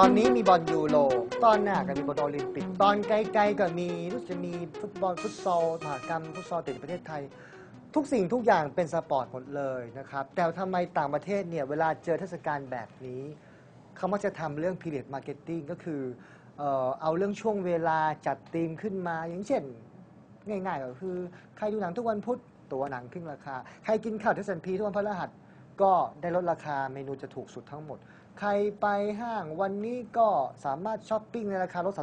ตอนนี้มีบอลยูโรตอนหน้าก็มีบอลโอลิมปิก ตอนไกลๆก็มีรู้สึกจะมีฟุตบอลฟุตซอลมหากรรมฟุตซอลติดประเทศไทย ทุกสิ่งทุกอย่างเป็นสปอร์ตหมดเลยนะครับ แต่ทำไมต่างประเทศเนี่ย เวลาเจอเทศกาลแบบนี้เขามักจะทำเรื่อง period marketing ก็คือเอ่อเอาเรื่องช่วงเวลาจัดธีมขึ้นมาอย่างเช่น ง่ายๆก็คือ ใครดูหนังทุกวันพุธตัวหนังขึ้นราคา ใครกินข้าวที่สันพีทุกวันพฤหัสก็ได้ลดราคาเมนูจะถูกสุดทั้งหมด ใครไปห้างวันนี้ก็สามารถช้อปปิ้งในราคาลด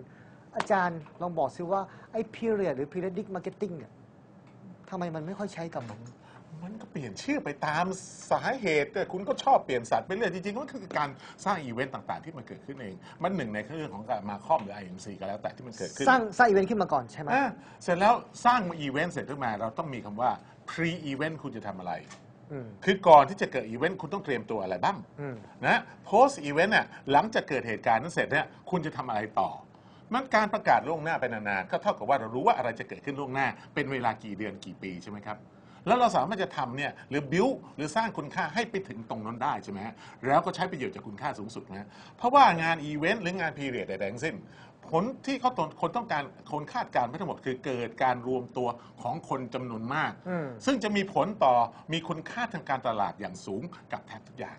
30%อาจารย์ลองบอกซิว่า ไอ้ period หรือ periodic marketing เนี่ยทำไมมันไม่ค่อยใช้กับมันมันก็เปลี่ยนชื่อไปตามสาเหตุแต่คุณก็ชอบเปลี่ยนสัตว์ไปเรื่อยจริงๆมันคือการสร้างอีเวนต์ต่างๆ ที่มันเกิดขึ้นเอง มันหนึ่งในเรื่องของการมาคอมหรือ IMC ก็แล้วแต่ที่มันเกิดขึ้นสร้างสร้างอีเวนต์ขึ้นมาก่อนใช่ไหมอะเสร็จแล้วสร้างอีเวนต์เสร็จขึ้นมาเราต้องมีคำว่า pre event คุณจะทำอะไร อืม คือก่อนที่จะเกิดอีเวนต์คุณต้องเตรียมตัวอะไรบ้าง อืม นะ post event น่ะหลังจากเกิดเหตุการณ์นั้นเสร็จเนี่ยคุณจะทำอะไรต่อ มันการประกาศล่วงหน้าไปนานๆก็เท่ากับว่าเรารู้ว่าอะไรจะเกิดขึ้นล่วงหน้า เป็นเวลากี่เดือนกี่ปีใช่ไหมครับ แล้วเราสามารถจะทำเนี่ยหรือ build หรือสร้างคุณค่าให้ไปถึงตรงนั้นได้ใช่ไหมฮะแล้วก็ใช้ประโยชน์จากคุณค่าสูงสุดนะฮะเพราะว่างานอีเวนต์หรืองานพีเรียดใดๆทั้งสิ้นผลที่เขาตนคนต้องการคนคาดการณ์ไม่ทั้งหมดคือเกิดการรวมตัวของคนจำนวนมาก อืม ซึ่งจะมีผลต่อมีคุณค่าทางการตลาดอย่างสูงกับแทบทุกอย่าง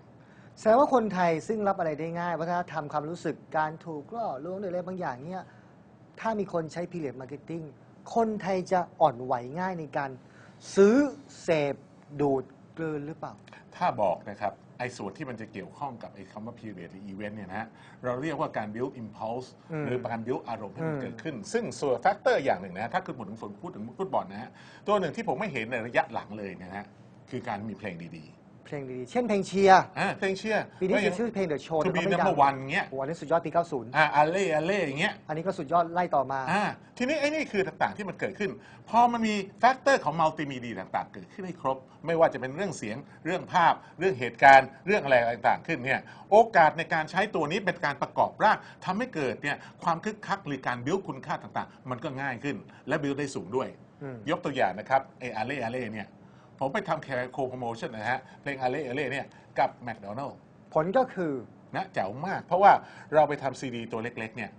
แสดงว่าคนไทยซึ่งรับอะไรได้ง่าย วัฒนธรรมความรู้สึกการถูกล่อลวงหรืออะไรบางอย่างเนี่ยถ้ามีคนใช้ period marketing คนไทยจะอ่อนไหวง่ายในการ ซื้อเสพดูดกลืนหรือเปล่า ถ้าบอกนะครับ ไอ้ส่วนที่มันจะเกี่ยวข้องกับไอ้คำว่า period หรือ event เนี่ยนะฮะเราเรียกว่าการ build impulse อืมหรือการ build อารมณ์ให้มันอืมเกิดขึ้น ซึ่งส่วนแฟกเตอร์อย่างหนึ่งนะฮะถ้าคือพูดถึงฝนพูดถึงฟุตบอลนะฮะตัวหนึ่งที่ผมไม่เห็นในระยะหลังเลยเนยนะฮะคือการมีเพลงดี เพลงดีๆ เช่นเพลงเชียร์ๆอ่าเพลงเชียร์ปีนี้เสียชื่อเพลง The Show ทูบีแต่นัมเขาเบอไม่ดังร์วันเงี้ย โอ้โหอันนี้สุดยอดปี 90 อ่าอาเล่อาเล่อย่างเงี้ยอันนี้ก็สุดยอดไล่ต่อมา อ่าทีนี้ไอ้นี่คือต่างๆที่มันเกิดขึ้น พอมันมีแฟกเตอร์ของมัลติมีเดียต่างๆ เกิดขึ้นให้ครบ ไม่ว่าจะเป็นเรื่องเสียงเรื่องภาพ เรื่องเหตุการณ์ เรื่องอะไรต่างๆ ขึ้นเนี่ยโอกาสในการใช้ตัวนี้เป็นการประกอบร่างทำให้เกิดเนี่ยความคึกคักหรือการบิ้วคุณค่าต่างๆ มันก็ง่ายขึ้น และบิ้วได้สูงด้วย อืม ยกตัวอย่างนะครับไออาเล่อาเล่เนี่ย ผมไปทำแคร์โคโปรโมชั่นนะฮะเพลงอาเล่อาเล่เนี่ยกับแมคโดนัลล์ผลก็คือนะแจ๋วมาก เพราะว่าเราไปทำซีดีตัวเล็ก ๆ เนี่ย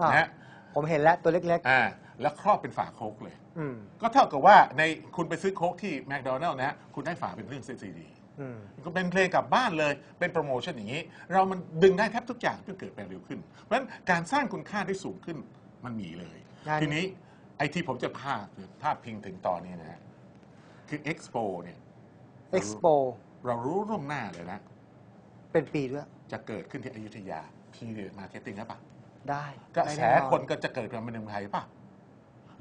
อะนะฮะผมเห็นแล้วตัวเล็ก อ่าแล้วครอบเป็นฝาโค้กเลย ๆ อืมก็เท่ากับว่าในคุณไปซื้อโค้กที่แมคโดนัลล์นะฮะคุณได้ฝาเป็นเรื่องซีดี อืม ก็เป็นเพลงกลับบ้านเลย เป็นโปรโมชั่นอย่างนี้ เรามันดึงได้แทบทุกอย่างเพื่อเกิดแปลเร็วขึ้น เพราะฉะนั้นการสร้างคุณค่าได้สูงขึ้นมันมีเลยงานทีนี้ไอ้ที่ผมจะพาดภาพพิงถึงตอนนี้นะฮะ คือ Expo เนี่ย Expo เรารู้ล่วงหน้าเลยนะ เป็นปีด้วย จะเกิดขึ้นที่อยุธยาพีเรียมาร์เก็ตติ้งหรือเปล่าได้กระได้แสน่อคนก็จะเกิดขึ้นในเมืองไทยป่ะ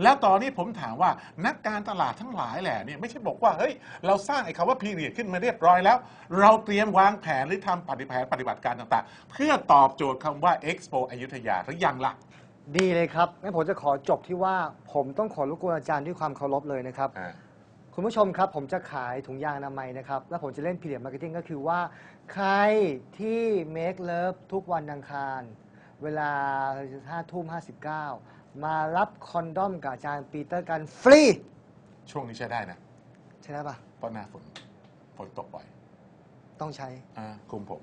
แล้วตอนนี้ผมถามว่านักการตลาดทั้งหลายแหละเนี่ยไม่ใช่บอกว่าเฮ้ยเราสร้างไอ้คำว่าพีเรียดขึ้นมาเรียบร้อยแล้ว เราเตรียมวางแผนหรือทำปฏิแผนปฏิบัติการต่างๆ เพื่อตอบโจทย์คำว่า Expo อยุธยาหรือยังล่ะ ดีเลยครับงั้นผมจะขอจบที่ว่าผมต้องขอรบกวนอาจารย์ด้วยความเคารพเลยนะครับอ่า คุณผู้ชมครับ ผมจะขายถุงยางอนามัยนะครับ แล้วผมจะเล่น period marketing ก็คือว่า ใครที่ make love ทุกวันอังคาร เวลา5ทุ่ม59 มารับคอนดอมกับอาจารย์ปีเตอร์กันฟรี ช่วงนี้ใช้ได้นะ ใช่ไหมปะเพราะหน้าฝนฝนตกบ่อยต้องใช้อ่าคุมผม